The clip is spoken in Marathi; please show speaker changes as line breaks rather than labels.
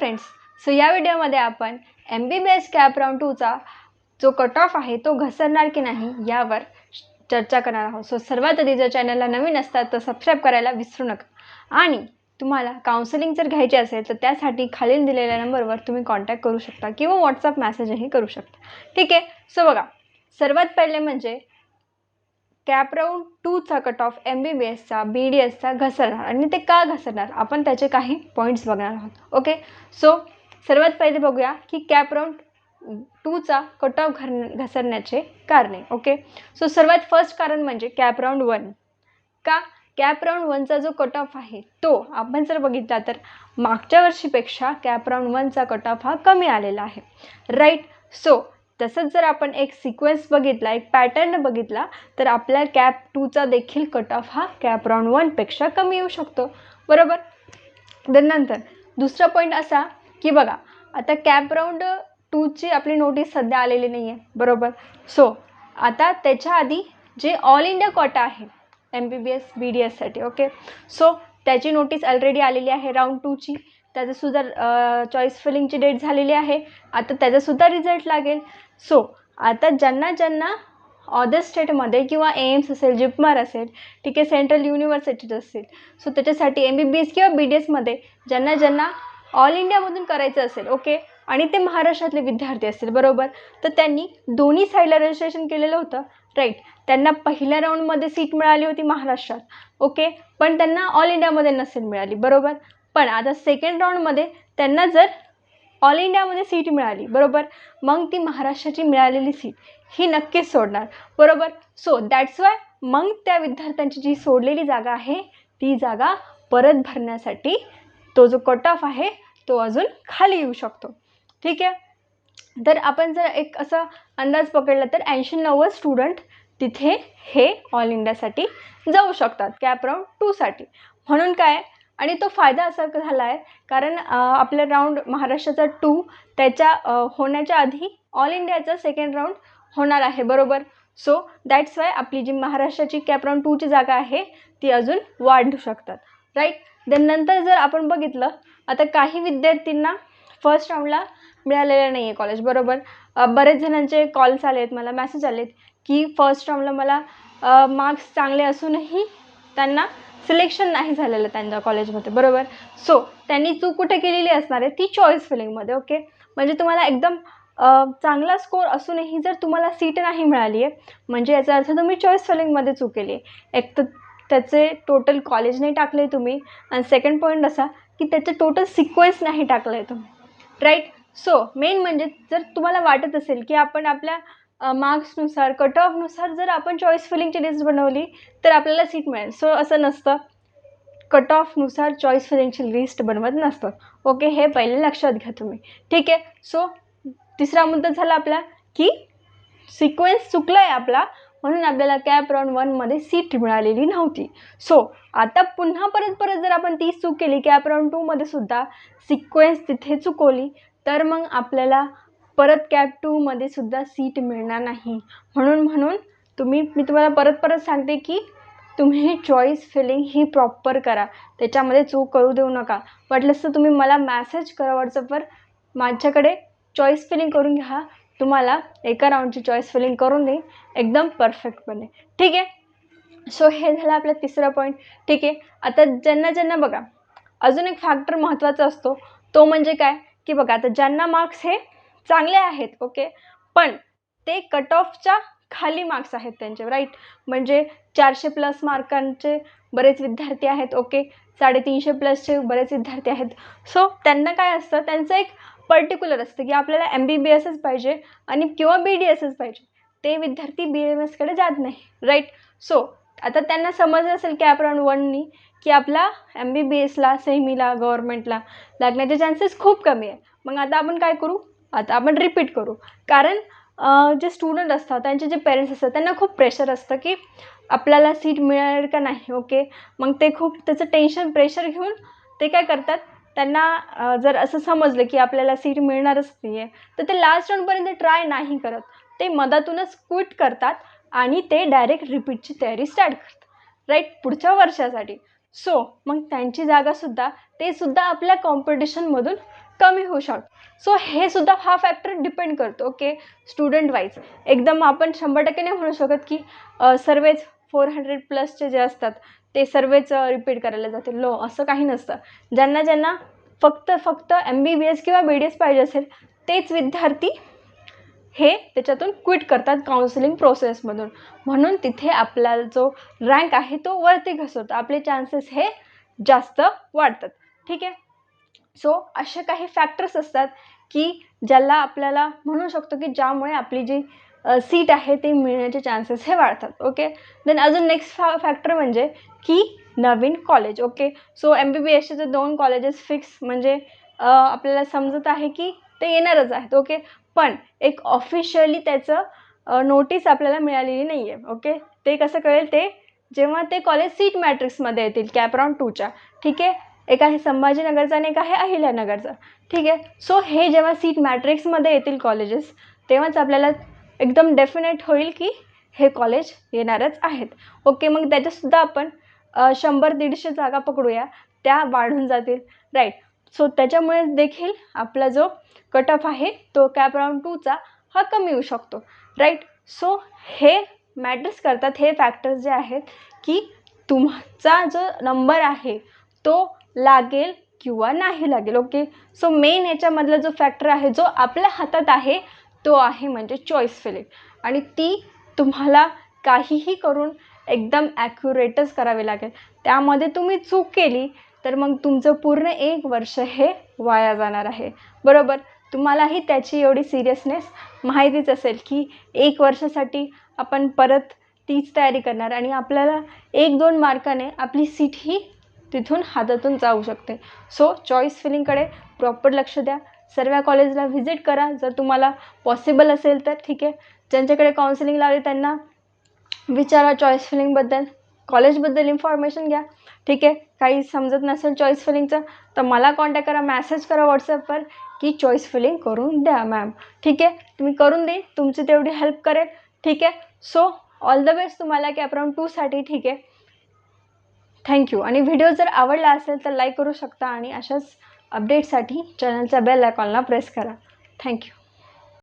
फ्रेंड्स सो या व्हिडिओमध्ये आपण M B B S CAP round टूचा जो कट ऑफ आहे तो घसरणार की नाही यावर चर्चा करणार आहोत. सो सर्वात आधी जर चॅनलला नवीन असतात तर सबस्क्राईब करायला विसरू नका. आणि तुम्हाला काउन्सिलिंग जर घ्यायची असेल तर त्यासाठी खालील दिलेल्या नंबरवर तुम्ही कॉन्टॅक्ट करू शकता किंवा व्हॉट्सअप मेसेजही करू शकता. ठीक आहे? सो बघा. सर्वात पहिले म्हणजे CAP round टूचा cut off M B B एसचा B D एसचा घसरणार आणि ते का घसरणार? आपण त्याचे काही पॉईंट्स बघणार आहोत. ओके सो सर्वात पहिले बघूया की कॅप राऊंड टूचा कट ऑफ घर घसरण्याचे कारणे. ओके सो सर्वात फर्स्ट कारण म्हणजे कॅप राऊंड वन. का? कॅप राऊंड वनचा जो कट ऑफ आहे तो आपण जर बघितला तर मागच्या वर्षीपेक्षा कॅप राऊंड वनचा कट ऑफ हा कमी आलेला आहे. राईट सो तसंच जर आपण एक सिक्वेन्स बघितला एक पॅटर्न बघितला तर आपल्या कॅप टूचा देखील कट ऑफ हा कॅप राऊंड वनपेक्षा कमी येऊ शकतो. बरोबर? तर नंतर दुसरा पॉईंट असा की बघा आता कॅप राऊंड टूची आपली नोटीस सध्या आलेली नाही आहे बरोबर? सो आता त्याच्या आधी जे ऑल इंडिया कोटा आहे M B B S B D एससाठी okay so त्याची नोटीस ऑलरेडी आलेली आहे राऊंड टूची त्याचंसुद्धा चॉईस फिलिंगची डेट झालेली आहे. आता त्याचासुद्धा रिझल्ट लागेल. सो आता ज्यांना ज्यांना अदर स्टेटमध्ये किंवा एम्स असेल जिपमार असेल ठीक आहे सेंट्रल युनिव्हर्सिटीज असतील. सो त्याच्यासाठी एम बी बी एस किंवा बी डी एसमध्ये ज्यांना ज्यांना ऑल इंडियामधून करायचं असेल ओके आणि ते महाराष्ट्रातले विद्यार्थी असतील बरोबर? तर त्यांनी दोन्ही साईडला रजिस्ट्रेशन केलेलं होतं राईट त्यांना पहिल्या राऊंडमध्ये सीट मिळाली होती महाराष्ट्रात ओके पण त्यांना ऑल इंडियामध्ये नसेल मिळाली बरोबर? पण आता सेकंड राऊंडमध्ये त्यांना जर ऑल इंडियामध्ये सीट मिळाली बरोबर? मग ती महाराष्ट्राची मिळालेली सीट ही नक्कीच सोडणार बरोबर? सो दॅट्स वाय मग त्या विद्यार्थ्यांची जी सोडलेली जागा आहे ती जागा परत भरण्यासाठी तो जो कट ऑफ आहे तो अजून खाली येऊ शकतो. ठीक आहे? तर आपण जर एक असा अंदाज पकडला तर ऐंशी नव्वद स्टुडंट तिथे हे ऑल इंडियासाठी जाऊ शकतात कॅप राऊंड टूसाठी म्हणून काय? आणि तो फायदा असा झाला आहे कारण आपल्या राऊंड महाराष्ट्राचा टू त्याच्या होण्याच्या आधी ऑल इंडियाचा सेकंड राऊंड होणार आहे बरोबर? सो दॅट्स वाय आपली जी महाराष्ट्राची कॅप राऊंड टूची जागा आहे ती अजून वाढू शकतात. राईट देन नंतर जर आपण बघितलं आता काही विद्यार्थ्यांना फर्स्ट राऊंडला मिळालेलं नाही आहे कॉलेज बरोबर बरेच जणांचे कॉल्स आले आहेत मला मेसेज आले आहेत की फर्स्ट राऊंडला मला मार्क्स चांगले असूनही त्यांना सिलेक्शन नाही झालेलं त्यांच्या कॉलेजमध्ये बरोबर? सो त्यांनी चूक कुठे केलेली असणार आहे? ती चॉईस फिलिंगमध्ये ओके म्हणजे तुम्हाला एकदम चांगला स्कोर असूनही जर तुम्हाला सीट नाही मिळाली आहे म्हणजे याचा अर्थ तुम्ही चॉईस फिलिंगमध्ये चूक केली आहे एक तर त्याचे टोटल कॉलेज नाही टाकले तुम्ही आणि सेकंड पॉईंट असा की त्याचं टोटल सिक्वेन्स नाही टाकलं आहे तुम्ही राईट सो मेन म्हणजे जर तुम्हाला वाटत असेल की आपण आपल्या मार्क्सनुसार कट ऑफनुसार जर आपण चॉईस फिलिंगची लिस्ट बनवली तर आपल्याला सीट मिळेल. सो असं नसतं. कट ऑफनुसार चॉईस फिलिंगची लिस्ट बनवत नसतं. ओके हे पहिले लक्षात घ्या तुम्ही. ठीक आहे? सो तिसरा मुद्दा झाला आपला की सिक्वेन्स चुकला आहे आपला म्हणून आपल्याला कॅप राऊंड वनमध्ये सीट मिळालेली नव्हती. सो आता पुन्हा परत परत जर आपण तीच चूक केली कॅप राऊंड टूमध्ये सुद्धा सिक्वेन्स तिथे चुकवली तर मग आपल्याला परत कॅब टूमध्ये सुद्धा सीट मिळणार नाही. म्हणून म्हणून तुम्ही मी तुम्हाला परत परत सांगते की तुम्ही चॉईस फिलिंग ही प्रॉपर करा. त्याच्यामध्ये चूक करू देऊ नका. वाटलंच तर तुम्ही मला मॅसेज करा व्हॉट्सअपवर माझ्याकडे चॉईस फिलिंग करून घ्या. तुम्हाला एका राऊंडची चॉईस फिलिंग करून देईन एकदम परफेक्टपणे ठीक आहे? सो हे झालं आपलं तिसरा पॉईंट ठीक आहे? आता ज्यांना ज्यांना बघा अजून एक फॅक्टर महत्त्वाचा असतो. तो म्हणजे काय? की बघा आता ज्यांना मार्क्स हे चांगले आहेत ओके पण ते कट ऑफच्या खाली मार्क्स आहेत त्यांचे राईट म्हणजे चारशे प्लस मार्कांचे बरेच विद्यार्थी आहेत ओके साडेतीनशे प्लसचे बरेच विद्यार्थी आहेत. सो त्यांना काय असतं? त्यांचं एक पर्टिक्युलर असतं की आपल्याला एम बी बी एसच पाहिजे आणि किंवा बी डी एसच पाहिजे. ते विद्यार्थी बी एम एसकडे जात नाही राईट सो आता त्यांना समजलं असेल की अराउंड वननी की आपला एम बी बी एसला सेमीला गव्हर्मेंटला लागण्याचे चान्सेस खूप कमी आहे मग आता आपण काय करू? आता आपण रिपीट करू. कारण जे स्टुडंट असतात त्यांचे जे पेरेंट्स असतात त्यांना खूप प्रेशर असतं की आपल्याला सीट मिळेल का नाही ओके मग ते खूप त्याचं टेन्शन प्रेशर घेऊन ते काय करतात? त्यांना जर असं समजलं की आपल्याला सीट मिळणारच नाही आहे तर ते लास्ट राऊंडपर्यंत ट्राय नाही करत. ते मधातूनच क्विट करतात आणि ते डायरेक्ट रिपीटची तयारी स्टार्ट करतात. राईट पुढच्या वर्षासाठी. सो मग त्यांची जागासुद्धा ते सुद्धा आपल्या कॉम्पिटिशनमधून कमी होऊ शकतो सो हे सुद्धा हा फॅक्टर डिपेंड करतो ओके स्टुडंट वाईज एकदम आपण शंभर टक्के नाही म्हणू शकत की सर्वेच फोर हंड्रेड प्लसचे जे असतात ते सर्वच रिपीट करायला जातील. लो असं काही नसतं. ज्यांना ज्यांना फक्त फक्त एम बी बी एस किंवा बी डी एस पाहिजे असेल तेच विद्यार्थी हे त्याच्यातून क्विट करतात काउन्सिलिंग प्रोसेसमधून म्हणून तिथे आपला जो रँक आहे तो वरती घसरतो. आपले चान्सेस हे जास्त वाढतात. ठीक आहे? सो असे काही फॅक्टर्स असतात की ज्याला आपल्याला म्हणू शकतो की ज्यामुळे आपली जी सीट आहे ते मिळण्याचे चान्सेस हे वाढतात ओके देन अजून नेक्स्ट फॅ फॅक्टर म्हणजे की नवीन college okay so M B B एसचे जे दोन कॉलेजेस फिक्स म्हणजे आपल्याला समजत आहे की ते येणारच आहेत ओके पण एक ऑफिशियली त्याचं नोटीस आपल्याला मिळालेली नाही आहे ओके ते कसं कळेल ते जेव्हा ते कॉलेज सीट मॅट्रिक्समध्ये येतील कॅपराऊंड टूच्या ठीक? आहे एक आहे संभाजीनगरचा आणि एक आहे अहिल्यानगरचा. ठीक आहे? सो हे जेव्हा सीट मॅट्रिक्समध्ये येतील कॉलेजेस तेव्हाच आपल्याला एकदम डेफिनेट होईल की हे कॉलेज येणारच आहेत. ओके मग त्याच्यातसुद्धा आपण शंभर दीडशे जागा पकडूया त्या वाढून जातील. राईट सो त्याच्यामुळे देखील आपला जो कट ऑफ आहे तो कॅप राऊंड टूचा हा कमी येऊ शकतो. राईट सो हे मॅटर्स करतात हे फॅक्टर्स जे आहेत की तुमचा जो नंबर आहे तो लागेल किंवा नाही लागेल ओके सो मेन याच्यामधला जो फॅक्टर आहे जो आपल्या हातात आहे तो आहे म्हणजे चॉईस फिलिंग आणि ती तुम्हाला काहीही करून एकदम ॲक्युरेटच करावी लागेल. त्यामध्ये तुम्ही चूक केली तर मग तुमचं पूर्ण एक वर्ष हे वाया जाणार आहे. बरोबर? तुम्हालाही त्याची एवढी सिरियसनेस माहितीच असेल की एक वर्षासाठी आपण परत तीच तयारी करणार आणि आपल्याला एक दोन मार्काने आपली सीट ही तिथून हातातून जाऊ शकते. सो चॉईस फिलिंगकडे प्रॉपर लक्ष द्या. सर्व कॉलेजला व्हिजिट करा. जर तुम्हाला पॉसिबल असेल तर ठीक आहे. ज्यांच्याकडे काउन्सिलिंग लावली त्यांना विचारा चॉईस फिलिंगबद्दल कॉलेजबद्दल इन्फॉर्मेशन घ्या. ठीक आहे. काही समजत नसेल चॉईस फिलिंगचं तर मला कॉन्टॅक्ट करा मॅसेज करा व्हॉट्सअपवर की चॉईस फिलिंग करून द्या मॅम ठीक आहे? तुम्ही करून देईन तुमची तेवढी हेल्प करेल. ठीक आहे? सो ऑल द बेस्ट तुम्हाला कॅपराऊंड टूसाठी ठीक आहे? थँक्यू आणि व्हिडिओ जर आवडला असेल तर लाईक करू शकता आणि अशाच अपडेटसाठी चॅनलच्या बेल आयकॉनला प्रेस करा. थँक्यू